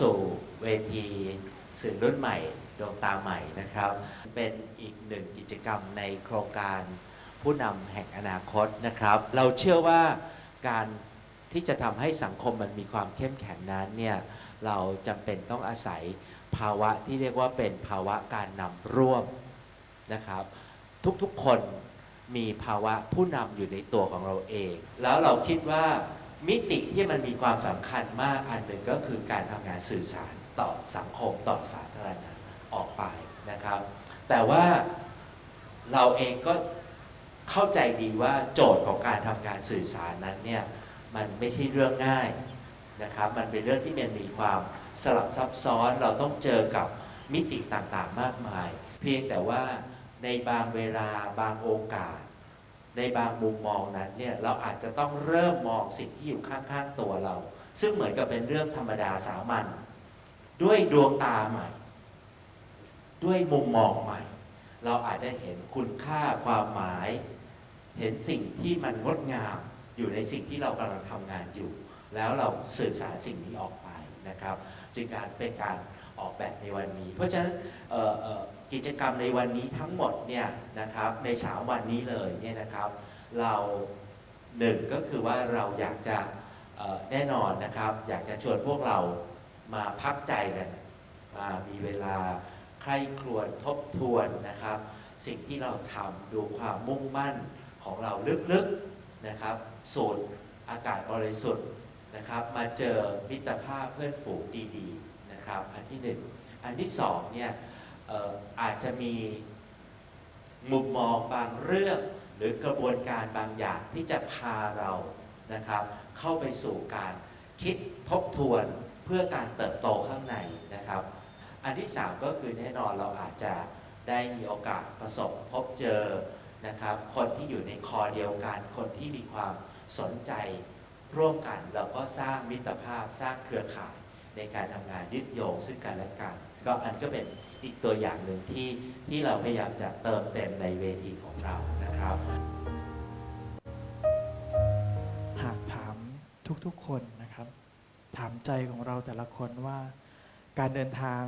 สู่เวทีสื่อรุ่นใหม่ดวงตาใหม่นะครับ เป็นอีกหนึ่งกิจกรรมในโครงการผู้นำแห่งอนาคตนะครับ เราเชื่อว่าการที่จะทำให้สังคมมันมีความเข้มแข็งนั้นเนี่ยเราจำเป็นต้องอาศัยภาวะที่เรียกว่าเป็นภาวะการนำร่วมนะครับ ทุกๆคนมีภาวะผู้นำอยู่ในตัวของเราเอง แล้วเราคิดว่า มิติที่มันมีความสำคัญมากอันหนึ่งก็คือการทำงานสื่อสารต่อสังคมต่อสาธารณะออกไปนะครับ แต่ว่าเราเองก็เข้าใจดีว่าโจทย์ของการทำงานสื่อสารนั้นเนี่ยมันไม่ใช่เรื่องง่ายนะครับมันเป็นเรื่องที่มันมีความสลับซับซ้อนเราต้องเจอกับมิติต่างๆ มากมาย เพียงแต่ว่าในบางเวลาบางโอกาส ในบางมุมมองนั้นเนี่ยเราอาจจะต้องเริ่มมองสิ่งที่อยู่ข้างๆตัวเรา ซึ่งเหมือนกับเป็นเรื่องธรรมดาสามัญด้วยดวงตาใหม่ ด้วยมุมมองใหม่ เราอาจจะเห็นคุณค่าความหมาย เห็นสิ่งที่มันงดงามอยู่ในสิ่งที่เรากำลังทำงานอยู่ แล้วเราสื่อสารสิ่งนี้ออกไปนะครับ จึงการเป็นการออกแบบในวันนี้ เพราะฉะนั้น กิจกรรมในวันนี้ทั้งหมดเนี่ยนะครับใน 3 วันนี้เลยเนี่ยนะครับเราหนึ่งก็คือว่าเราอยากจะแน่นอนนะครับ อยากจะชวนพวกเรามาพักใจกันมามีเวลาใคร่ครวญทบทวนนะครับ สิ่งที่เราทำดูความมุ่งมั่นของเราลึกๆนะครับสูดอากาศบริสุทธิ์นะครับ มาเจอมิตรภาพเพื่อนฝูงดีๆนะครับ อันที่หนึ่งอันที่สองเนี่ย อาจจะมีมุมมองบางเรื่อง หรือกระบวนการบางอย่างที่จะพาเรานะครับ เข้าไปสู่การคิดทบทวนเพื่อการเติบโตข้างในนะครับ อันที่สามก็คือแน่นอนเราอาจจะได้มีโอกาสประสบพบเจอนะครับ คนที่อยู่ในคอเดียวกัน คนที่มีความสนใจร่วมกันเราก็สร้างมิตรภาพสร้างเครือข่ายในการทำงานยึดโยงซึ่งกันและกันก็อันก็เป็นอีกตัวอย่างหนึ่งที่ที่เราพยายามจะเติมเต็มในเวทีของเรานะครับ หากถามทุกๆคนนะครับ ถามใจของเราแต่ละคนว่าการเดินทาง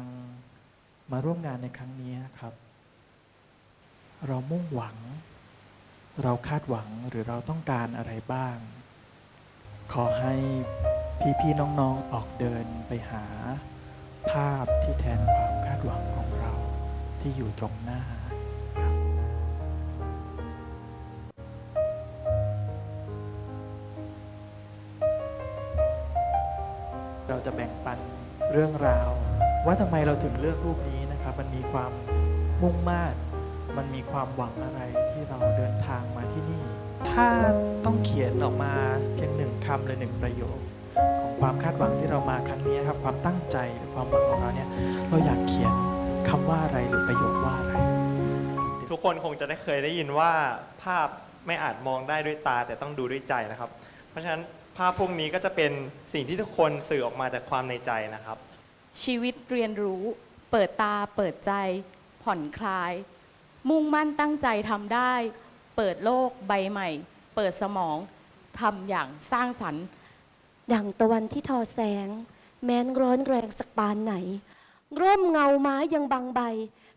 มาร่วมงานในครั้งนี้ครับ เรามุ่งหวัง เราคาดหวังหรือเราต้องการอะไรบ้าง ขอให้พี่ๆน้องๆออกเดินไปหา ภาพที่แทนความคาดหวังของเราที่อยู่ตรงหน้าเราจะแบ่งปันเรื่องราว ว่าทำไมเราถึงเลือกรูปนี้นะครับ มันมีความมุ่งมา่มันมีความหวังอะไรที่เราเดินทางมาที่นี่ ถ้าต้องเขียนออกมาเพียงหนึ่งคำหรือหนึ่งประโยค ความคาดหวังที่เรามาครั้งนี้ครับความตั้งใจหรือความหวังของเราเนี่ยเราอยากเขียนคำว่าอะไรหรือประโยคว่าอะไร ทุกคนคงจะได้เคยได้ยินว่าภาพไม่อาจมองได้ด้วยตาแต่ต้องดูด้วยใจนะครับ เพราะฉะนั้นภาพพวกนี้ก็จะเป็นสิ่งที่ทุกคนสื่อออกมาจากความในใจนะครับ ชีวิตเรียนรู้เปิดตาเปิดใจ ผ่อนคลาย มุ่งมั่นตั้งใจทำได้ เปิดโลกใบใหม่ เปิดสมองทำอย่างสร้างสรรค์ ดั่งตะวันที่ทอแสง แม้นร้อนแรงสักปานไหน ร่มเงาไม้ยังบางใบ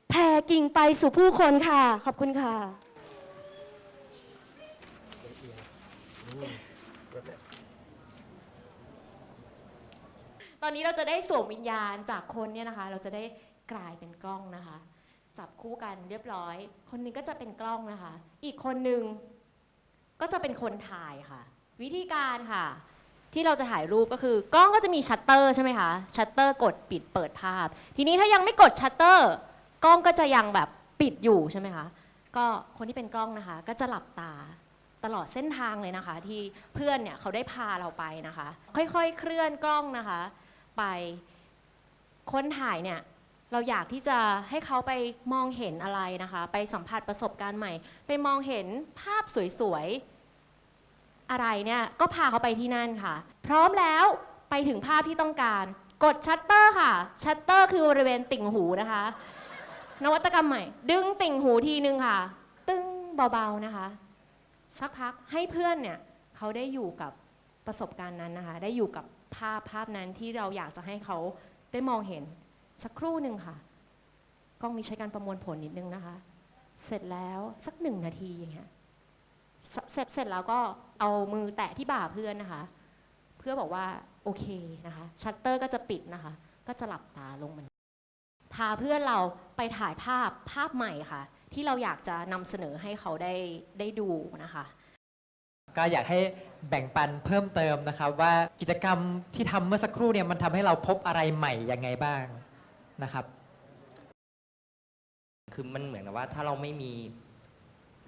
แผ่กิ่งไปสู่ผู้คนค่ะ ขอบคุณค่ะตอนนี้เราจะได้สวมวิญญาณจากคนเนี่ยนะคะ เราจะได้กลายเป็นกล้องนะคะ จับคู่กันเรียบร้อย คนหนึงก็จะเป็นกล้องนะคะ อีกคนหนึ่งก็จะเป็นคนถ่ายค่ะ วิธีการค่ะ ที่เราจะถ่ายรูปก็คือกล้องก็จะมีชัตเตอร์ใช่ไหมคะชัตเตอร์กดปิดเปิดภาพ ทีนี้ถ้ายังไม่กดชัตเตอร์กล้องก็จะยังแบบปิดอยู่ใช่ไหมคะก็คนที่เป็นกล้องนะคะ ก็จะหลับตาตลอดเส้นทางเลยนะคะ ที่เพื่อนเนี่ยเขาได้พาเราไปนะคะ ค่อยๆ เคลื่อนกล้องนะคะ ไปคนถ่ายเนี่ยเราอยากที่จะให้เขาไปมองเห็นอะไรนะคะ ไปสัมผัสประสบการณ์ใหม่ ไปมองเห็นภาพสวยๆ อะไรเนี่ย ก็พาเขาไปที่นั่นค่ะ พร้อมแล้วไปถึงภาพที่ต้องการ กดชัตเตอร์ค่ะ ชัตเตอร์คือบริเวณติ่งหูนะคะ นวัตกรรมใหม่ ดึงติ่งหูทีนึงค่ะ ตึ้งเบาๆนะคะ สักพักให้เพื่อนเนี่ยเขาได้อยู่กับประสบการณ์นั้นนะคะ ได้อยู่กับภาพภาพนั้นที่เราอยากจะให้เขาได้มองเห็นสักครู่หนึ่งค่ะ กล้องมีใช้การประมวลผลนิดนึงนะคะ เสร็จแล้วสักหนึ่งนาทีอย่างเงี้ย เสเสร็จเสร็จแล้วก็เอามือแตะที่บ่าเพื่อนนะคะ เพื่อบอกว่าโอเคนะคะ ชัตเตอร์ก็จะปิดนะคะ ก็จะหลับตาลงมันพาเพื่อนเราไปถ่ายภาพภาพใหม่ค่ะ ที่เราอยากจะนำเสนอให้เขาได้ได้ดูนะคะ ก็อยากให้แบ่งปันเพิ่มเติมนะครับ ว่ากิจกรรมที่ทำเมื่อสักครู่เนี่ยมันทำให้เราพบอะไรใหม่ยังไงบ้างนะครับ คือมันเหมือนกับว่าถ้าเราไม่มี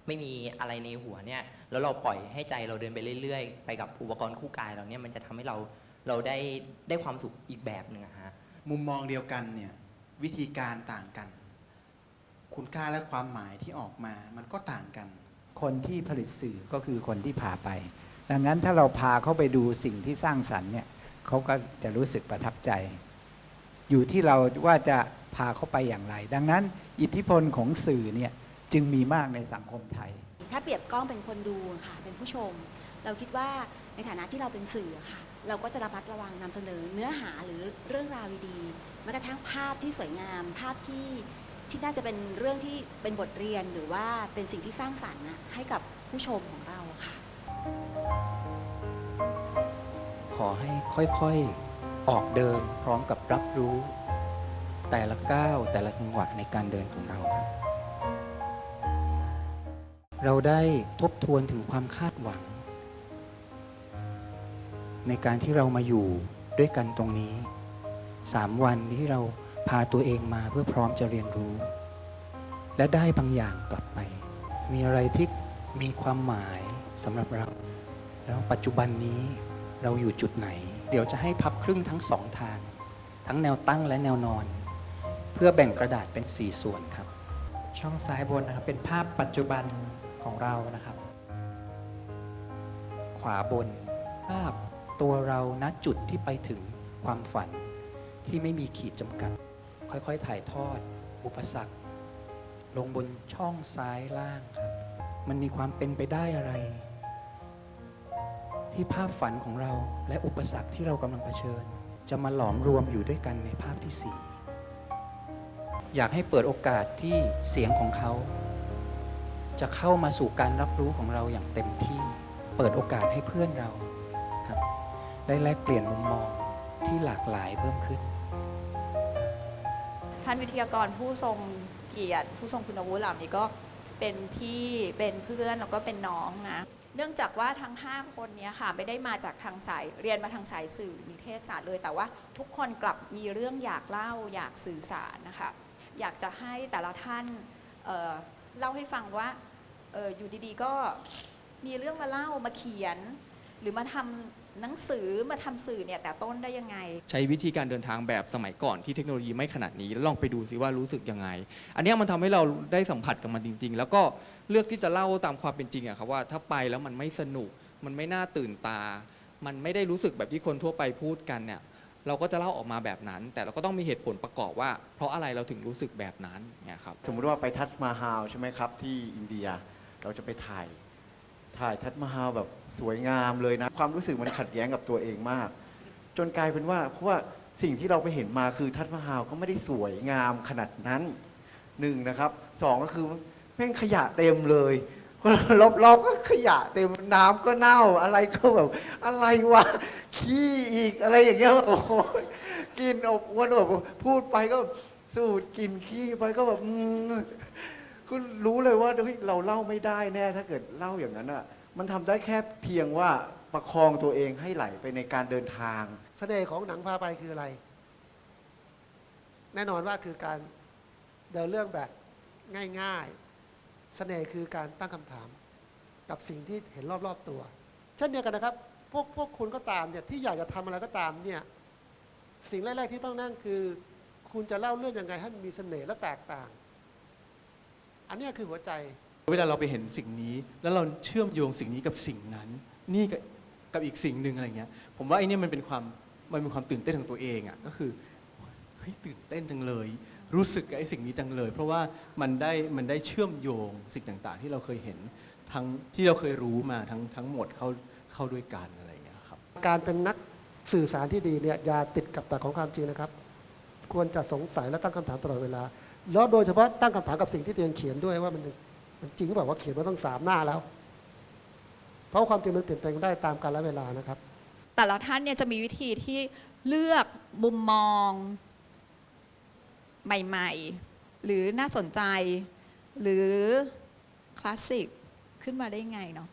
ไม่มีอะไรในหัวเนี่ยแล้วเราปล่อยให้ใจเราเดินไปเรื่อยๆ ไปกับอุปกรณ์คู่กายเราเนี่ยมันจะทำให้เราเราได้ได้ความสุขอีกแบบหนึ่งอะฮะมุมมองเดียวกันเนี่ยวิธีการต่างกัน คุณค่าและความหมายที่ออกมามันก็ต่างกัน คนที่ผลิตสื่อก็คือคนที่พาไป ดังนั้นถ้าเราพาเขาไปดูสิ่งที่สร้างสรรค์เนี่ยเขาก็จะรู้สึกประทับใจ อยู่ที่เราว่าจะพาเขาไปอย่างไร ดังนั้น อิทธิพลของสื่อเนี่ย จึงมีมากในสังคมไทย ถ้าเปรียบกล้องเป็นคนดูค่ะ เป็นผู้ชม เราคิดว่าในฐานะที่เราเป็นสื่อค่ะ เราก็จะระมัดระวังนำเสนอเนื้อหาหรือเรื่องราวดีๆแม้กระทั่งภาพที่สวยงาม ภาพที่ที่น่าจะเป็นเรื่องที่เป็นบทเรียนหรือว่าเป็นสิ่งที่สร้างสรรค์นะให้กับผู้ชมของเราค่ะ ขอให้ค่อยๆ ออกเดินพร้อมกับรับรู้ แต่ละก้าวแต่ละจังหวะในการเดินของเราครับ เราได้ทบทวนถึงความคาดหวัง ในการที่เรามาอยู่ด้วยกันตรงนี้สามวันที่เราพาตัวเองมาเพื่อพร้อมจะเรียนรู้ และได้บางอย่างกลับไป มีอะไรที่มีความหมายสำหรับเรา แล้วปัจจุบันนี้เราอยู่จุดไหน เดี๋ยวจะให้พับครึ่งทั้งสองทาง ทั้งแนวตั้งและแนวนอน เพื่อแบ่งกระดาษเป็น 4 ส่วนครับ ช่องซ้ายบนนะครับเป็นภาพปัจจุบัน ของเรานะครับ ขวาบนภาพตัวเราณจุดที่ไปถึงความฝันที่ไม่มีขีดจำกัด ค่อยๆ ถ่ายทอด อุปสรรค ลงบนช่องซ้ายล่างครับ มันมีความเป็นไปได้อะไร ที่ภาพฝันของเราและอุปสรรคที่เรากำลังเผชิญ จะมาหลอมรวมอยู่ด้วยกันในภาพที่สี่อยากให้เปิดโอกาสที่เสียงของเขา จะเข้ามาสู่การรับรู้ของเราอย่างเต็มที่ เปิดโอกาสให้เพื่อนเราครับได้แลกเปลี่ยนมุมมองที่หลากหลายเพิ่มขึ้น ท่านวิทยากรผู้ทรงเกียรติ ผู้ทรงคุณวุฒิเหล่านี้ก็เป็นพี่เป็นเพื่อนแล้วก็เป็นน้องนะเนื่องจากว่าทั้ง 5 คนนี้ค่ะไม่ได้มาจากทางสายเรียนมาทางสายสื่อนิเทศศาสตร์เลย แต่ว่าทุกคนกลับมีเรื่องอยากเล่าอยากสื่อสารนะคะ อยากจะให้แต่ละท่านเเล่าให้ฟังว่า อออยู่ดีๆก็มีเรื่องมาเล่ามาเขียน หรือมาทำหนังสือมาทำสื่อเนี่ยแต่ต้นได้ยังไง ใช้วิธีการเดินทางแบบสมัยก่อนที่เทคโนโลยีไม่ขนาดนี้แล้วลองไปดูซิว่ารู้สึกยังไง อันเนี้ยมันทำให้เราได้สัมผัสกับมันจริง ๆ แล้วก็เลือกที่จะเล่าตามความเป็นจริงอะครับว่าถ้าไปแล้วมันไม่สนุก มันไม่น่าตื่นตา มันไม่ได้รู้สึกแบบที่คนทั่วไปพูดกันเนี่ยเราก็จะเล่าออกมาแบบนั้น แต่เราก็ต้องมีเหตุผลประกอบว่า เพราะอะไรเราถึงรู้สึกแบบนั้นเนี่ยครับ สมมุติว่าไปทัชมาฮาลใช่ไหมครับ ที่อินเดีย เราจะไปถ่าย ถ่ายทัชมาฮาแบบสวยงามเลยนะ ความรู้สึกมันขัดแย้งกับตัวเองมาก จนกลายเป็นว่าเพราะว่าสิ่งที่เราไปเห็นมาคือทัชมาฮาลก็ไม่ได้สวยงามขนาดนั้นหนึ่งนะครับสองก็คือแม่งขยะเต็มเลยรอบๆก็ขยะเต็มน้ำก็เน่าอะไรก็แบบ อะไรวะขี้อีกอะไรอย่างเงี้ยโอ้โหกินอบอวนแบบพูดไปก็สูดกลินขี้ไปก็แบบ อืมคุณรู้เลยว่าเฮ้ยเราเล่าไม่ได้แน่ถ้าเกิดเล่าอย่างนั้นอะมันทำได้แค่เพียงว่าประคองตัวเองให้ไหลไปในการเดินทาง เสน่ห์ของหนังพาไปคืออะไร แน่นอนว่าคือการเดินเรื่องแบบง่ายๆ เสน่ห์คือการตั้งคำถาม กับสิ่งที่เห็นรอบๆตัว เช่นเดียวกันนะครับ พวกพวกคุณก็ตามเนี่ยที่อยากจะทำอะไรก็ตามเนี่ยสิ่งแรกๆที่ต้องนั่งคือ คุณจะเล่าเรื่องยังไงให้มันมีเสน่ห์และแตกต่าง อันเนี้ยคือหัวใจ เวลาเราไปเห็นสิ่งนี้ แล้วเราเชื่อมโยงสิ่งนี้กับสิ่งนั้น นี่กับกับอีกสิ่งหนึ่งอะไรเงี้ย ผมว่าไอ้นี่มันเป็นความมันเป็นความตื่นเต้นของตัวเองอะก็คือเฮ้ยตื่นเต้นจังเลย รู้สึกกับไอ้สิ่งนี้จังเลย เพราะว่ามันได้มันได้เชื่อมโยงสิ่งต่างๆ ที่เราเคยเห็นทั้งที่เราเคยรู้มาทั้งทั้งหมดเข้าเข้าด้วยกันอะไรเงี้ยครับการเป็นนักสื่อสารที่ดีเนี่ยอย่าติดกับแต่ของความจริงนะครับ ควรจะสงสัยและตั้งคำถามตลอดเวลา แล้วโดยเฉพาะตั้งคำถามกับสิ่งที่ตัวเองเขียนด้วยว่ามันมันจริงหรือเปล่าว่าเขียนมาตั้งสามหน้าแล้ว เพราะความจริงมันเปลี่ยนแปลงได้ตามกาลเวลานะครับ แต่ละท่านเนี่ยจะมีวิธีที่เลือกมุมมองใหม่ ๆ หรือน่าสนใจ หรือคลาสสิกขึ้นมาได้ไงเนาะ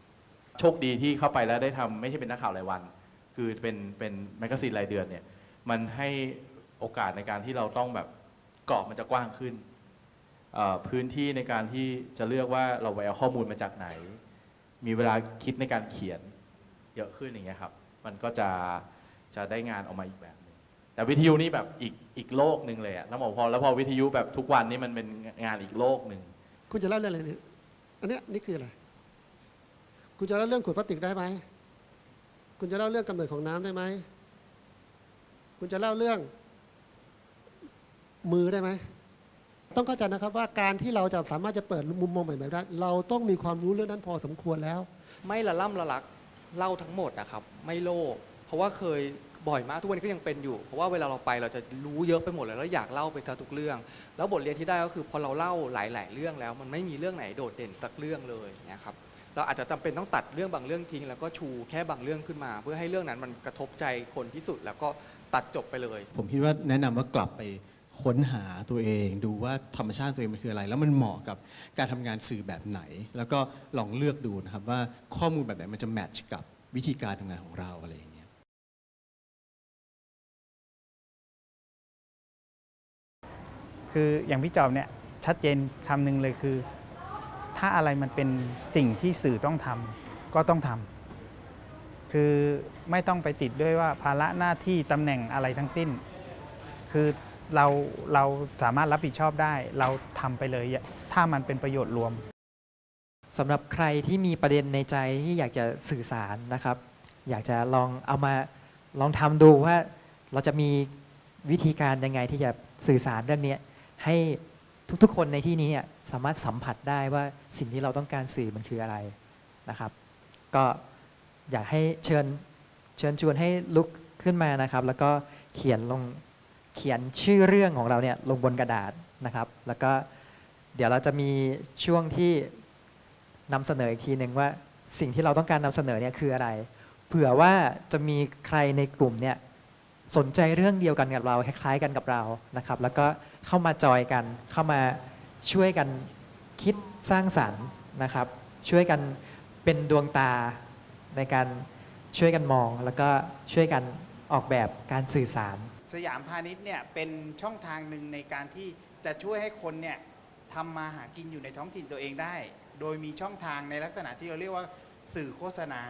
โชคดีที่เข้าไปแล้วได้ทำไม่ใช่เป็นนักข่าวรายวัน คือเป็นเป็นแมกกาซีนรายเดือนเนี่ยมันให้โอกาสในการที่เราต้องแบบ กรอบมันจะกว้างขึ้น พื้นที่ในการที่จะเลือกว่าเราไปเอาข้อมูลมาจากไหน มีเวลาคิดในการเขียนเยอะขึ้นอย่างเงี้ยครับ มันก็จะจะได้งานออกมาอีกแบบหนึงแต่วิทยุนี่แบบอีกอีกโลกหนึ่งเลยอะแล้วพอแล้วพอวิทยุแบบทุกวันนี่มันเป็นงานอีกโลกหนึ่งคุณจะเล่าเรื่องอะไรเนี่ยอันเนี้ยนี่คืออะไร คุณจะเล่าเรื่องขวดพลาสติกได้ไหม คุณจะเล่าเรื่องกำเนิดของน้ำได้ไหม คุณจะเล่าเรื่อง มือได้ไหมต้องเข้าใจนะครับว่าการที่เราจะสามารถจะเปิดมุมมองใหม่ๆได้เราต้องมีความรู้เรื่องนั้นพอสมควรแล้ว ไม่ละล่ำละลักเล่าทั้งหมดนะครับ ไม่โลภเพราะว่าเคยบ่อยมากทุกวันนี้ก็ยังเป็นอยู่ เพราะว่าเวลาเราไปเราจะรู้เยอะไปหมดเลยแล้วอยากเล่าไปซะทุกเรื่อง แล้วบทเรียนที่ได้ก็คือพอเราเล่าหลาย ๆ เรื่องแล้ว มันไม่มีเรื่องไหนโดดเด่นสักเรื่องเลยอย่างเงี้ยครับเราอาจจะจำเป็นต้องตัดเรื่องบางเรื่องทิ้ง แล้วก็ชูแค่บางเรื่องขึ้นมา เพื่อให้เรื่องนั้นมันกระทบใจคนที่สุด แล้วก็ตัดจบไปเลย ผมคิดว่าแนะนำว่ากลับไป ค้นหาตัวเอง ดูว่าธรรมชาติตัวเองมันคืออะไร แล้วมันเหมาะกับการทำงานสื่อแบบไหน แล้วก็ลองเลือกดูนะครับว่าข้อมูลแบบไหนมันจะแมทช์กับวิธีการทำงานของเราอะไรอย่างเงี้ย คืออย่างพี่จอบเนี่ยชัดเจนคำหนึ่งเลยคือ ถ้าอะไรมันเป็นสิ่งที่สื่อต้องทำก็ต้องทำคือไม่ต้องไปติดด้วยว่าภาระหน้าที่ตำแหน่งอะไรทั้งสิ้น คือ เราเราสามารถรับผิดชอบได้ เราทำไปเลย ถ้ามันเป็นประโยชน์รวมสำหรับใครที่มีประเด็นในใจที่อยากจะสื่อสารนะครับ อยากจะลองเอามาลองทำดูว่าเราจะมีวิธีการยังไงที่จะสื่อสารเรื่องนี้ให้ทุกๆ คนในที่นี้เนี่ยสามารถสัมผัสได้ว่าสิ่งที่เราต้องการสื่อมันคืออะไรนะครับ ก็อยากให้เชิญเชิญชวนให้ลุกขึ้นมานะครับ แล้วก็เขียนลง เขียนชื่อเรื่องของเราเนี่ยลงบนกระดาษนะครับ แล้วก็เดี๋ยวเราจะมีช่วงที่นำเสนออีกทีหนึ่งว่าสิ่งที่เราต้องการนำเสนอเนี่ยคืออะไร เผื่อว่าจะมีใครในกลุ่มเนี่ยสนใจเรื่องเดียวกันกับเราคล้ายๆกันกับเรานะครับ แล้วก็เข้ามาจอยกันเข้ามาช่วยกันคิดสร้างสรรค์นะครับ ช่วยกันเป็นดวงตาในการช่วยกันมอง แล้วก็ช่วยกันออกแบบการสื่อสาร สยามพาณิชย์เนี่ยเป็นช่องทางหนึ่งในการที่จะช่วยให้คนเนี่ยทำมาหากินอยู่ในท้องถิ่นตัวเองได้ โดยมีช่องทางในลักษณะที่เราเรียกว่าสื่อโฆษณา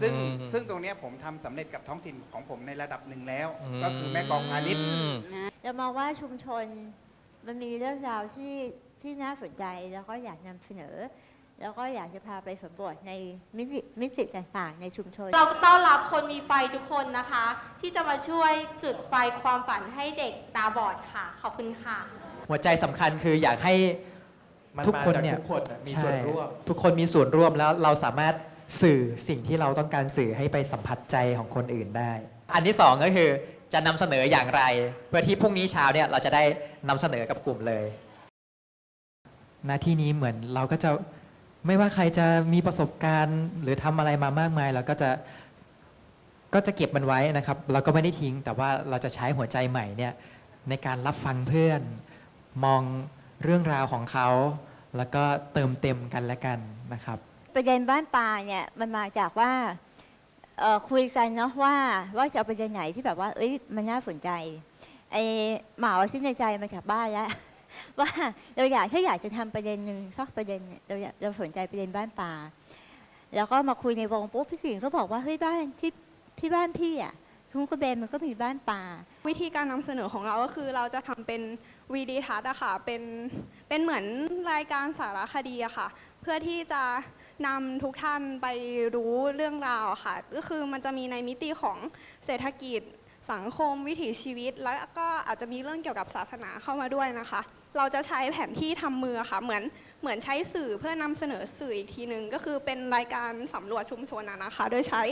ซึ่งอืม ซึ่งตรงเนี้ยผมทำสำเร็จกับท้องถิ่นของผมในระดับหนึ่งแล้วอืมก็คือแม่กองพาณิชย์เรามองว่าชุมชนมันมีเรื่องราวที่ที่น่าสนใจแล้วก็อยากนำเสนอ แล้วก็อยากจะพาไปสำรวจในมิติมิติต่างๆ ในชุมชน เราต้อนรับคนมีไฟทุกคนนะคะ ที่จะมาช่วยจุดไฟความฝันให้เด็กตาบอดค่ะ ขอบคุณค่ะ หัวใจสำคัญคืออยากให้ มันทุกคนมาจากเนี่ยทุกคนน่ะมีส่วนร่วม ใช่ทุกคนมีส่วนร่วมแล้วเราสามารถสื่อสิ่งที่เราต้องการสื่อให้ไปสัมผัสใจของคนอื่นได้ อันที่สองก็คือจะนำเสนออย่างไร เพื่อที่พรุ่งนี้เช้าเนี่ยเราจะได้นำเสนอกับกลุ่มเลย หน้าที่นี้เหมือนเราก็จะ ไม่ว่าใครจะมีประสบการณ์ หรือทำอะไรมามากมายเราก็จะก็จะเก็บมันไว้นะครับเราก็ไม่ได้ทิ้ง แต่ว่าเราจะใช้หัวใจใหม่เนี่ยในการรับฟังเพื่อน มองเรื่องราวของเขา แล้วก็เติมเต็มกันและกันนะครับ ประเด็นบ้านปลาเนี่ยมันมาจากว่าเอ่อคุยกันเนาะว่าว่าจะเอาประเด็นไหนที่แบบว่าเอ้ยมันน่าสนใจไอหมาว่าชิ้นในใจมาจากบ้านแล้ว ว่าเราอยากถ้าอยากจะทำประเด็นหนึ่งสักประเด็นเนี่ยเราอยากเราสนใจประเด็นบ้านปลาแล้วก็มาคุยในวงปุ๊บพี่สิงห์ก็บอกว่าเฮ้ยบ้านที่ที่บ้านพี่อะทุ่งกระเบนมันก็มีบ้านปลาวิธีการนำเสนอของเราก็คือเราจะทำเป็นวีดีทัศน์อะค่ะเป็นเป็นเหมือนรายการสารคดีอะค่ะ เพื่อที่จะนำทุกท่านไปรู้เรื่องราวค่ะ ก็คือมันจะมีในมิติของเศรษฐกิจสังคมวิถีชีวิต แล้วก็อาจจะมีเรื่องเกี่ยวกับศาสนาเข้ามาด้วยนะคะ เราจะใช้แผนที่ทำมือค่ะ เหมือนเหมือนใช้สื่อเพื่อนำเสนอสื่ออีกทีหนึ่งก็คือเป็นรายการสำรวจชุมชนนะนะคะ โดยใช้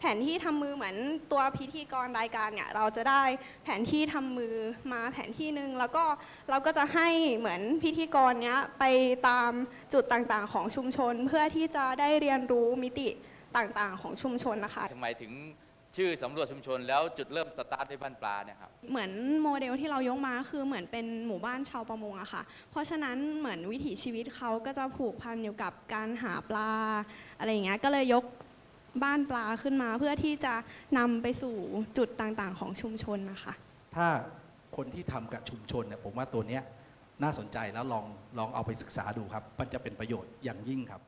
แผนที่ทำมือเหมือนตัวพิธีกรรายการเนี่ยเราจะได้แผนที่ทำมือมาแผนที่หนึ่งแล้วก็เราก็จะให้เหมือนพิธีกรเนี้ยไปตามจุดต่างๆ ของชุมชน เพื่อที่จะได้เรียนรู้มิติต่างๆ ของชุมชนนะคะ ทำไมถึง ชื่อสำรวจชุมชนแล้วจุดเริ่มสตาร์ทด้วยบ้านปลาเนี่ยครับ เหมือนโมเดลที่เรายกมาคือเหมือนเป็นหมู่บ้านชาวประมงอะค่ะ เพราะฉะนั้นเหมือนวิถีชีวิตเขาก็จะผูกพันอยู่กับการหาปลาอะไรอย่างเงี้ยก็เลยยกบ้านปลาขึ้นมา เพื่อที่จะนำไปสู่จุดต่างๆ ของชุมชนนะคะ ถ้าคนที่ทำกับชุมชนเนี่ยผมว่าตัวเนี้ยน่าสนใจแล้วลองลองเอาไปศึกษาดูครับ มันจะเป็นประโยชน์อย่างยิ่งครับ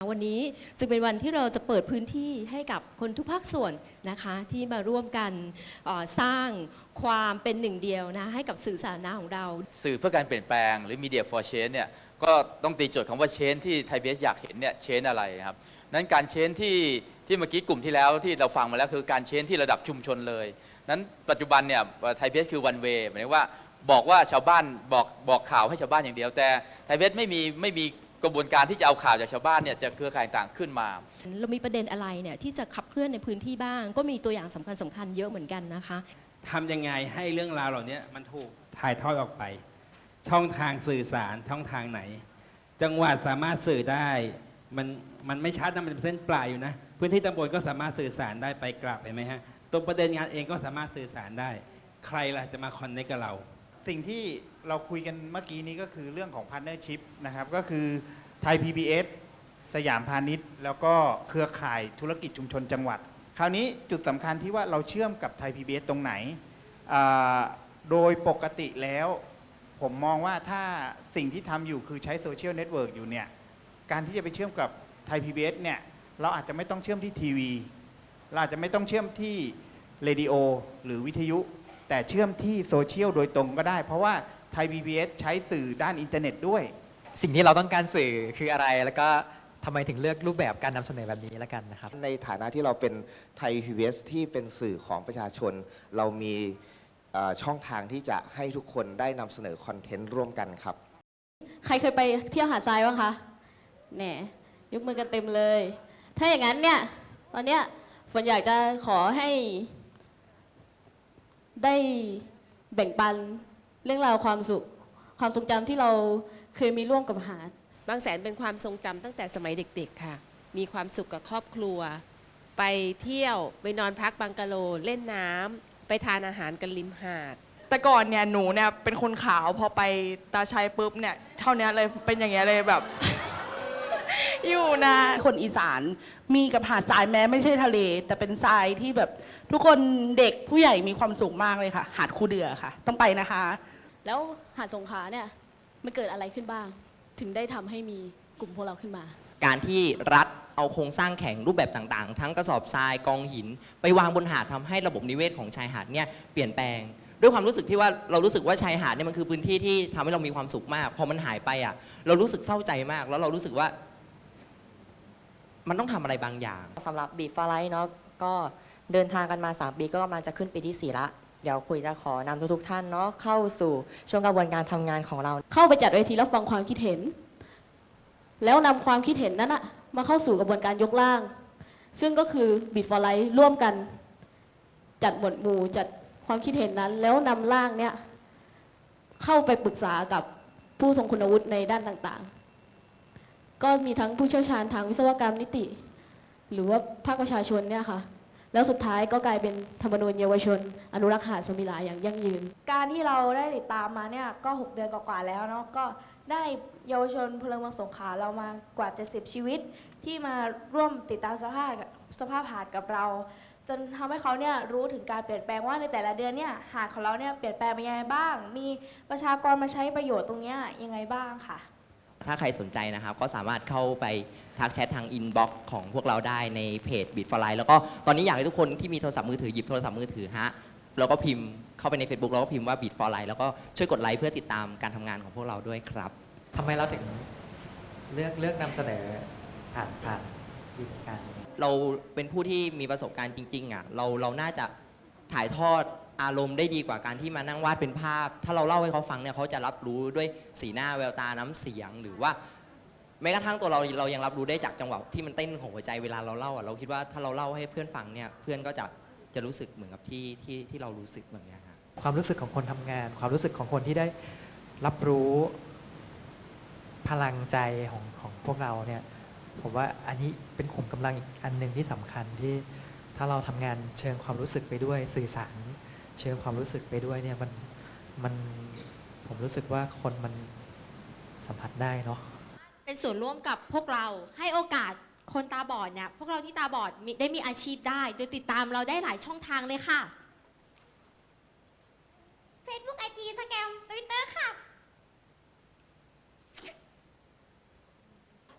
วันนี้จึงเป็นวันที่เราจะเปิดพื้นที่ให้กับคนทุกภาคส่วนนะคะที่มาร่วมกันสร้างความเป็นหนึ่งเดียวนะให้กับสื่อสาธารณะของเรา สื่อเพื่อการเปลี่ยนแปลงหรือ Media for Change เนี่ยก็ต้องตีโจทย์คำว่า change ที่ไทยเบสอยากเห็นเนี่ย change อะไรครับนั้นการ change ที่ที่เมื่อกี้กลุ่มที่แล้วที่เราฟังมาแล้วคือการ change ที่ระดับชุมชนเลยนั้นปัจจุบันเนี่ยไทยเบสคือ one way หมายถึงว่าบอกว่าชาวบ้านบอกบอกข่าวให้ชาวบ้านอย่างเดียวแต่ไทยเบสไม่มีไม่มี กระบวนการที่จะเอาข่าวจากชาวบ้านเนี่ยจากเครือข่ายต่างขึ้นมา เรามีประเด็นอะไรเนี่ยที่จะขับเคลื่อนในพื้นที่บ้าง ก็มีตัวอย่างสำคัญสคัญๆเยอะเหมือนกันนะคะ ทำยังไงให้เรื่องราวเหล่านี้มันถูกถ่ายทอดออกไป ช่องทางสื่อสารช่องทางไหน จังหวัดสามารถสื่อได้ มันมันไม่ชัดนะมันเป็นเส้นปลายอยู่นะ พื้นที่ตำบลก็สามารถสื่อสารได้ไปกลับเห็นไหมฮะตรงประเด็นงานเองก็สามารถสื่อสารได้ ใครล่ะจะมาคอนเนคกับเรา สิ่งที่เราคุยกันเมื่อกี้นี้ก็คือเรื่องของพาร์ n เนอร์ชิพนะครับ ก็คือไทย PBS สยามพาณิชย์ แล้วก็เครือข่ายธุรกิจชุมชนจังหวัด คราวนี้จุดสำคัญที่ว่าเราเชื่อมกับไทย PBS ตรงไหน โดยปกติแล้ว ผมมองว่าถ้าสิ่งที่ทำอยู่คือใช้โซเชียลเน็ตเวิร์กอยู่เนี่ย การที่จะไปเชื่อมกับไทย PBS เนี่ยเราอาจจะไม่ต้องเชื่อมที่ทีวี เราอาจจะไม่ต้องเชื่อมที่เรดิโอหรือวิทยุ แต่เชื่อมที่โซเชียลโดยตรงก็ได้ เพราะว่าไทย PBS ใช้สื่อด้านอินเทอร์เน็ตด้วย สิ่งที่เราต้องการสื่อคืออะไรแล้วก็ทำไมถึงเลือกรูปแบบการนำเสนอแบบนี้แล้วกันนะครับ ในฐานะที่เราเป็นไทย PBS ที่เป็นสื่อของประชาชน เรามีเอ่อช่องทางที่จะให้ทุกคนได้นำเสนอคอนเทนต์ร่วมกันครับ ใครเคยไปเที่ยวหาดทรายบ้างคะแหนยกมือกันเต็มเลย ถ้าอย่างนั้นเนี่ย ตอนเนี้ยฝนอยากจะขอให้ ได้แบ่งปันเรื่องราวความสุข ความทรงจำที่เราเคยมีร่วมกับหาด บางแสนเป็นความทรงจำตั้งแต่สมัยเด็กๆค่ะ มีความสุขกับครอบครัว ไปเที่ยวไปนอนพักบังกะโลเล่นน้ำไปทานอาหารกันริมหาด แต่ก่อนเนี่ยหนูเนี่ยเป็นคนขาวพอไปตาชัยปุ๊บเนี่ยเท่านี้เลยเป็นอย่างเงี้ยเลยแบบ อยู่นะ คนอีสานมีกับหาดทรายแม้ไม่ใช่ทะเล แต่เป็นทรายที่แบบ ทุกคนเด็กผู้ใหญ่มีความสุขมากเลยค่ะ หาดคูเดือค่ะ ต้องไปนะคะ แล้วหาดสงขลาเนี่ยมันเกิดอะไรขึ้นบ้าง ถึงได้ทำให้มีกลุ่มพวกเราขึ้นมา การที่รัฐเอาโครงสร้างแข็งรูปแบบต่างๆ ทั้งกระสอบทรายกองหิน ไปวางบนหาดทำให้ระบบนิเวศของชายหาดเนี่ยเปลี่ยนแปลง ด้วยความรู้สึกที่ว่าเรารู้สึกว่าชายหาดเนี่ยมันคือพื้นที่ที่ทำให้เรามีความสุขมาก พอมันหายไปอะ เรารู้สึกเศร้าใจมาก แล้วเรารู้สึกว่า มันต้องทำอะไรบางอย่าง สำหรับบีฟอร์ไลท์เนาะก็ เดินทางกันมา 3 ปีก็ประมาณจะขึ้นปีที่ 4 ละ เดี๋ยวคุยจะขอนำทุกๆท่านเนาะเข้าสู่ช่วงกระบวนการทำงานของเรา เข้าไปจัดเวทีรับฟังความคิดเห็น แล้วนำความคิดเห็นนั้นอะมาเข้าสู่กระบวนการยกร่าง ซึ่งก็คือบิดฟอร์ไลท์ร่วมกัน จัดหมวดหมู่จัดความคิดเห็นนั้น แล้วนำร่างเนี่ยเข้าไปปรึกษากับผู้ทรงคุณวุฒิในด้านต่างๆ ก็มีทั้งผู้เชี่ยวชาญทางวิศวกรรมนิติ หรือว่าภาคประชาชนเนี่ยค่ะ แล้วสุดท้ายก็กลายเป็นธรรมนูญเยาวชน อนุรักษ์หาดสมิลาอย่างยั่งยืน การที่เราได้ติดตามมาเนี่ยก็ 6 เดือนกว่าๆแล้วเนาะก็ได้เยาวชนพลเมืองสงขลาเรามากว่า 70 ชีวิต ที่มาร่วมติดตามสภาพสภาพหาดกับเรา จนทำให้เขาเนี่ยรู้ถึงการเปลี่ยนแปลงว่าในแต่ละเดือนเนี่ยหาดของเราเนี่ยเปลี่ยนแปลงไปยังไงบ้าง มีประชากรมาใช้ประโยชน์ตรงเนี้ยยังไงบ้างค่ะ ถ้าใครสนใจนะครับ ก็สามารถเข้าไปทักแชททางอินบ็อกซ์ของพวกเราได้ในเพจ b i t for Life แล้วก็ตอนนี้อยากให้ทุกคนที่มีโทรศัพท์มือถือหยิบโทรศัพท์มือถือฮะแล้วก็พิมพ์เข้าไปใน Facebook แล้วก็พิมพ์ว่า b i t for Life แล้วก็ช่วยกดไลค์เพื่อติดตามการทำงานของพวกเราด้วยครับ ทำไมเราถึงเลือกเลือกนำเสนอผ่านผ่านวิธีการนี้ เราเป็นผู้ที่มีประสบการณ์จริงๆอะเราเราน่าจะถ่ายทอด อารมณ์ได้ดีกว่าการที่มานั่งวาดเป็นภาพ ถ้าเราเล่าให้เขาฟังเนี่ยเขาจะรับรู้ด้วยสีหน้าแววตาน้ำเสียงหรือว่าแม้กระทั่งตัวเราเรายังรับรู้ได้จากจังหวะที่มันเต้นของหัวใจเวลาเราเล่าอะเราคิดว่าถ้าเราเล่าให้เพื่อนฟังเนี่ยเพื่อนก็จะจะรู้สึกเหมือนกับที่ที่ที่เรารู้สึกแบบเนี้ยครับความรู้สึกของคนทำงาน ความรู้สึกของคนที่ได้รับรู้พลังใจของของพวกเราเนี่ยผมว่าอันนี้เป็นขุมกำลังอีกอันหนึ่งที่สำคัญที่ถ้าเราทำงานเชิงความรู้สึกไปด้วยสื่อสาร เชิงความรู้สึกไปด้วยเนี่ยมันมันผมรู้สึกว่าคนมันสัมผัสได้เนาะเป็นส่วนร่วมกับพวกเราให้โอกาสคนตาบอดเนี่ยพวกเราที่ตาบอดมีได้มีอาชีพได้ โดยติดตามเราได้หลายช่องทางเลยค่ะ Facebook IG Instagram Twitter ค่ะ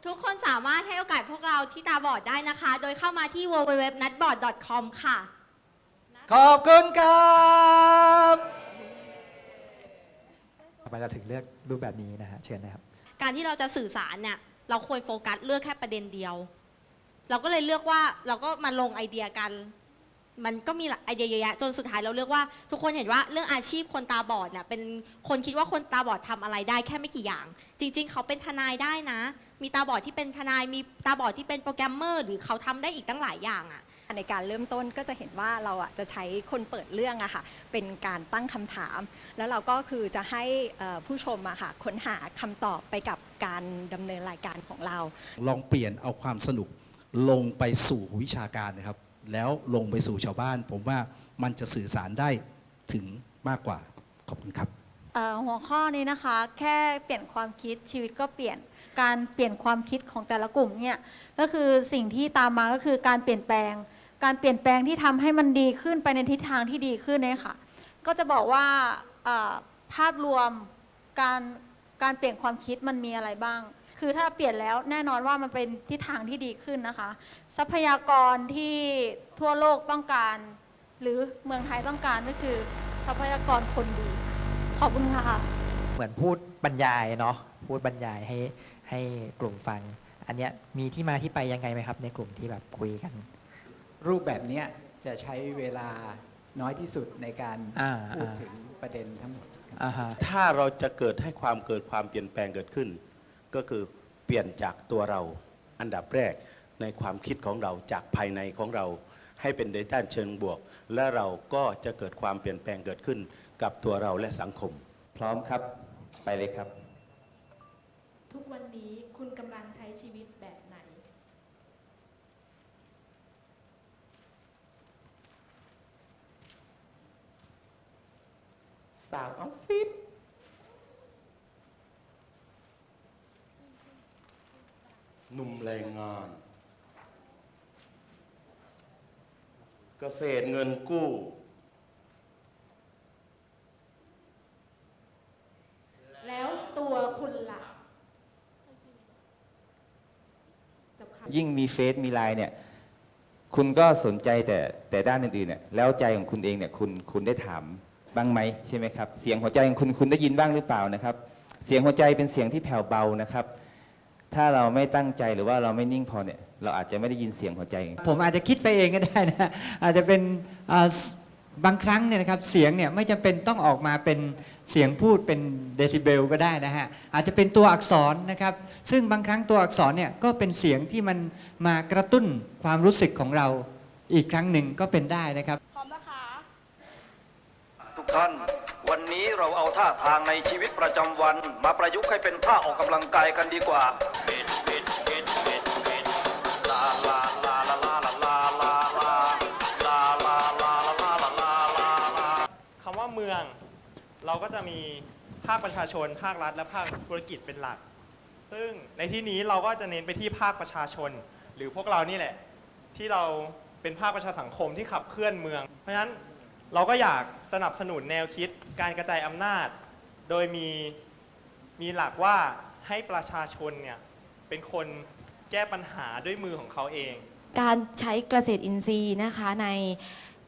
ทุกคนสามารถให้โอกาสพวกเราที่ตาบอดได้นะคะ โดยเข้ามาที่ www.natboard.com ค่ะ ขอบคุณครับทำไมเราถึงเลือกรูปแบบนี้นะฮะเชิญนะครับ การที่เราจะสื่อสารเนี่ยเราควรโฟกัสเลือกแค่ประเด็นเดียว เราก็เลยเลือกว่าเราก็มาลงไอเดียกัน มันก็มีไอเดียเยอะแยะจนสุดท้ายเราเลือกว่า ทุกคนเห็นว่าเรื่องอาชีพคนตาบอดเนี่ยเป็นคนคิดว่าคนตาบอดทำอะไรได้แค่ไม่กี่อย่าง จริง ๆ เขาเป็นทนายได้นะ มีตาบอดที่เป็นทนายมีตาบอดที่เป็นโปรแกรมเมอร์ หรือเขาทำได้อีกตั้งหลายอย่างอะ ในการเริ่มต้นก็จะเห็นว่าเราอะจะใช้คนเปิดเรื่องอะค่ะเป็นการตั้งคำถาม แล้วเราก็คือจะให้เอ่อผู้ชมอะค่ะค้นหาคำตอบไปกับการดำเนินรายการของเรา ลองเปลี่ยนเอาความสนุกลงไปสู่วิชาการนะครับ แล้วลงไปสู่ชาวบ้าน ผมว่ามันจะสื่อสารได้ถึงมากกว่า ขอบคุณครับ เอ่อหัวข้อนี้นะคะ แค่เปลี่ยนความคิดชีวิตก็เปลี่ยนการเปลี่ยนความคิดของแต่ละกลุ่มเนี่ยก็คือสิ่งที่ตามมาก็คือการเปลี่ยนแปลง การเปลี่ยนแปลงที่ทำให้มันดีขึ้นไปในทิศทางที่ดีขึ้นเนี่ยค่ะ ก็จะบอกว่าภาพรวมการการเปลี่ยนความคิดมันมีอะไรบ้าง คือถ้าเปลี่ยนแล้วแน่นอนว่ามันเป็นทิศทางที่ดีขึ้นนะคะ ทรัพยากรที่ทั่วโลกต้องการ หรือเมืองไทยต้องการก็คือ ทรัพยากรคนดี ขอบคุณค่ะ เหมือนพูดบรรยายเนาะ พูดบรรยายให้ให้กลุ่มฟัง อันเนี้ยมีที่มาที่ไปยังไงไหมครับ ในกลุ่มที่แบบคุยกัน รูปแบบเนี้ยจะใช้เวลาน้อยที่สุดในการอ่าพูดอ่า ถึงประเด็นทั้งหมด อ่าฮะถ้าเราจะเกิดให้ความเกิดความเปลี่ยนแปลงเกิดขึ้น ก็คือเปลี่ยนจากตัวเราอันดับแรกในความคิดของเราจากภายในของเรา ให้เป็นในด้านเชิงบวก และเราก็จะเกิดความเปลี่ยนแปลงเกิดขึ้น กับตัวเราและสังคม พร้อมครับ ไปเลยครับ ทุกวันนี้คุณกำลังใช้ชีวิตแบบไหน สาวออฟฟิศหนุ่มแรงงาน เกษตรเงินกู้ แล้วตัวคุณล่ะจบค่ะยิ่งมีเฟซมีไลน์เนี่ย คุณก็สนใจแต่แต่ด้านอื่นๆเนี่ยแล้วใจของคุณเองเนี่ยคุณคุณได้ถาม บ้างไหมใช่ไหมครับเสียงหัวใจของคุณคุณได้ยินบ้างหรือเปล่านะครับ เสียงหัวใจเป็นเสียงที่แผ่วเบานะครับ ถ้าเราไม่ตั้งใจหรือว่าเราไม่นิ่งพอเนี่ยเราอาจจะไม่ได้ยินเสียงหัวใจ ผมอาจจะคิดไปเองก็ได้นะอาจจะเป็นบางครั้งเนี่ยนะครับเสียงเนี่ยไม่จำเป็นต้องออกมาเป็นเสียงพูดเป็นเดซิเบลก็ได้นะฮะอาจจะเป็นตัวอักษรนะครับ ซึ่งบางครั้งตัวอักษรเนี่ยก็เป็นเสียงที่มันมากระตุ้นความรู้สึกของเราอีกครั้งหนึ่งก็เป็นได้นะครับ ท่าน วันนี้เราเอาท่าทางในชีวิตประจำวัน มาประยุกต์ให้เป็นท่าออกกำลังกายกันดีกว่าคำว่าเมือง เราก็จะมีภาคประชาชน ภาครัฐ และภาคธุรกิจเป็นหลัก ซึ่งในที่นี้เราก็จะเน้นไปที่ภาคประชาชน หรือพวกเรานี่แหละ ที่เราเป็นภาคประชาสังคมที่ขับเคลื่อนเมือง เพราะฉะนั้น เราก็อยากสนับสนุนแนวคิดการกระจายอำนาจ โดยมีมีหลักว่าให้ประชาชนเนี่ยเป็นคนแก้ปัญหาด้วยมือของเขาเอง การใช้เกษตรอินทรีย์นะคะใน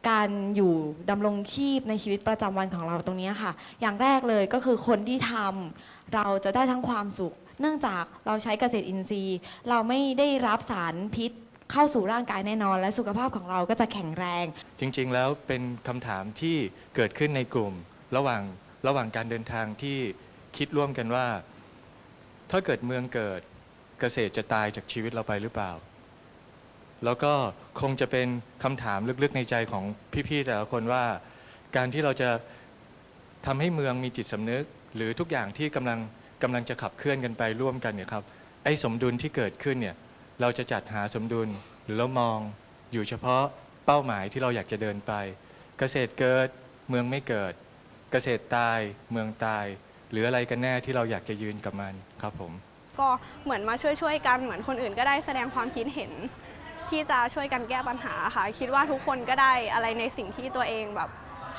การอยู่ดำรงชีพในชีวิตประจำวันของเราตรงนี้ค่ะ อย่างแรกเลยก็คือคนที่ทำเราจะได้ทั้งความสุข เนื่องจากเราใช้เกษตรอินทรีย์ เราไม่ได้รับสารพิษ เข้าสู่ร่างกายแน่นอน และสุขภาพของเราก็จะแข็งแรง จริงๆ แล้วเป็นคำถามที่เกิดขึ้นในกลุ่ม ระหว่างระหว่างการเดินทางที่คิดร่วมกันว่า ถ้าเกิดเมืองเกิดเกษตรจะตายจากชีวิตเราไปหรือเปล่า แล้วก็คงจะเป็นคำถามลึกๆในใจของพี่ๆแต่ละคนว่า การที่เราจะทำให้เมืองมีจิตสำนึก หรือทุกอย่างที่กำลังกำลังจะขับเคลื่อนกันไปร่วมกันเนี่ยครับไอ้สมดุลที่เกิดขึ้นเนี่ย เราจะจัดหาสมดุลหรือเรามองอยู่เฉพาะเป้าหมายที่เราอยากจะเดินไป เกษตรเกิดเมืองไม่เกิด เกษตรตายเมืองตาย หรืออะไรกันแน่ที่เราอยากจะยืนกับมันครับผม ก็เหมือนมาช่วยๆกันเหมือนคนอื่นก็ได้แสดงความคิดเห็น ที่จะช่วยกันแก้ปัญหาค่ะ คิดว่าทุกคนก็ได้อะไรในสิ่งที่ตัวเองแบบ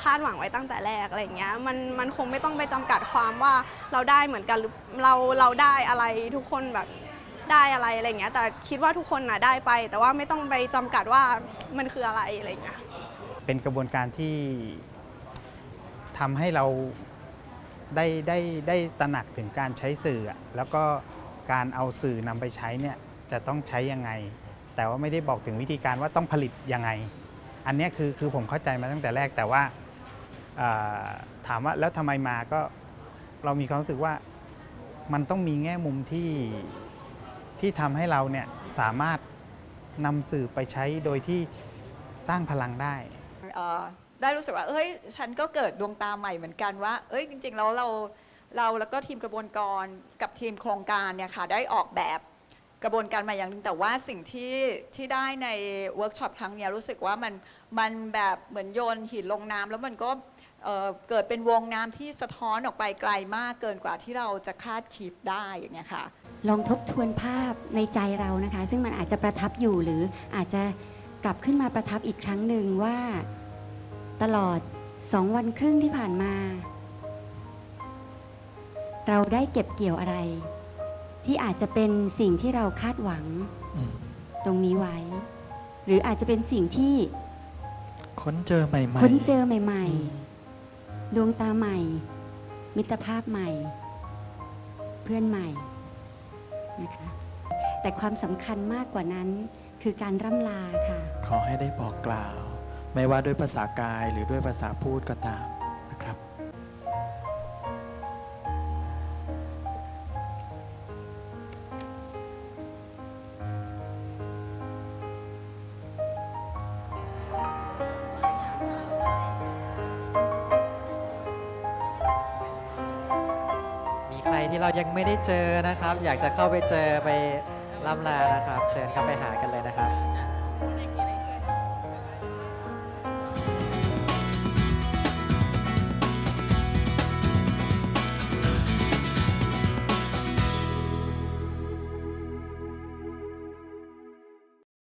คาดหวังไว้ตั้งแต่แรกอะไรอย่างเงี้ยมันมันคงไม่ต้องไปจำกัดความว่าเราได้เหมือนกันหรือเราเราได้อะไรทุกคนแบบ ได้อะไรอะไรเงี้ยแต่คิดว่าทุกคนน่ะได้ไป แต่ว่าไม่ต้องไปจำกัดว่ามันคืออะไรอะไรเงี้ยเป็นกระบวนการที่ทำให้เราได้ได้ได้ตระหนักถึงการใช้สื่อ แล้วก็การเอาสื่อนำไปใช้เนี่ยจะต้องใช้ยังไง แต่ว่าไม่ได้บอกถึงวิธีการว่าต้องผลิตยังไง อันนี้คือคือผมเข้าใจมาตั้งแต่แรกแต่ว่าถามว่าแล้วทำไมมาก็เรามีความรู้สึกว่ามันต้องมีแง่มุมที่ ที่ทำให้เราเนี่ยสามารถนำสื่อไปใช้โดยที่สร้างพลังได้ เอ่อได้รู้สึกว่า เอ้ย ฉันก็เกิดดวงตาใหม่เหมือนกันว่า เอ้ย จริงๆ แล้วเรา เราแล้วก็ทีมกระบวนการกับทีมโครงการเนี่ยค่ะ ได้ออกแบบกระบวนการมาอย่างหนึ่งแต่ว่าสิ่งที่ที่ได้ในเวิร์กช็อปครั้งเนี้ยรู้สึกว่ามันมันแบบเหมือนโยนหินลงน้ำแล้วมันก็ เอ่อเกิดเป็นวงน้ำที่สะท้อนออกไปไกลมากเกินกว่าที่เราจะคาดคิดได้อย่างเงี้ยค่ะ ลองทบทวนภาพในใจเรานะคะ ซึ่งมันอาจจะประทับอยู่หรืออาจจะกลับขึ้นมาประทับอีกครั้งหนึ่งว่าตลอดสองวันครึ่งที่ผ่านมา เราได้เก็บเกี่ยวอะไร ที่อาจจะเป็นสิ่งที่เราคาดหวังตรงนี้ไว้ หรืออาจจะเป็นสิ่งที่ ค้นเจอใหม่ๆ ค้นเจอใหม่ ๆ ดวงตาใหม่ มิตรภาพใหม่ เพื่อนใหม่นะคะแต่ความสำคัญมากกว่านั้นคือการร่ำลาค่ะ ขอให้ได้บอกกล่าว ไม่ว่าด้วยภาษากายหรือด้วยภาษาพูดก็ตามนะครับ ไม่ได้เจอนะครับ อยากจะเข้าไปเจอไปล่ำลานะครับ เชิญเข้าไปหากันเลยนะครับ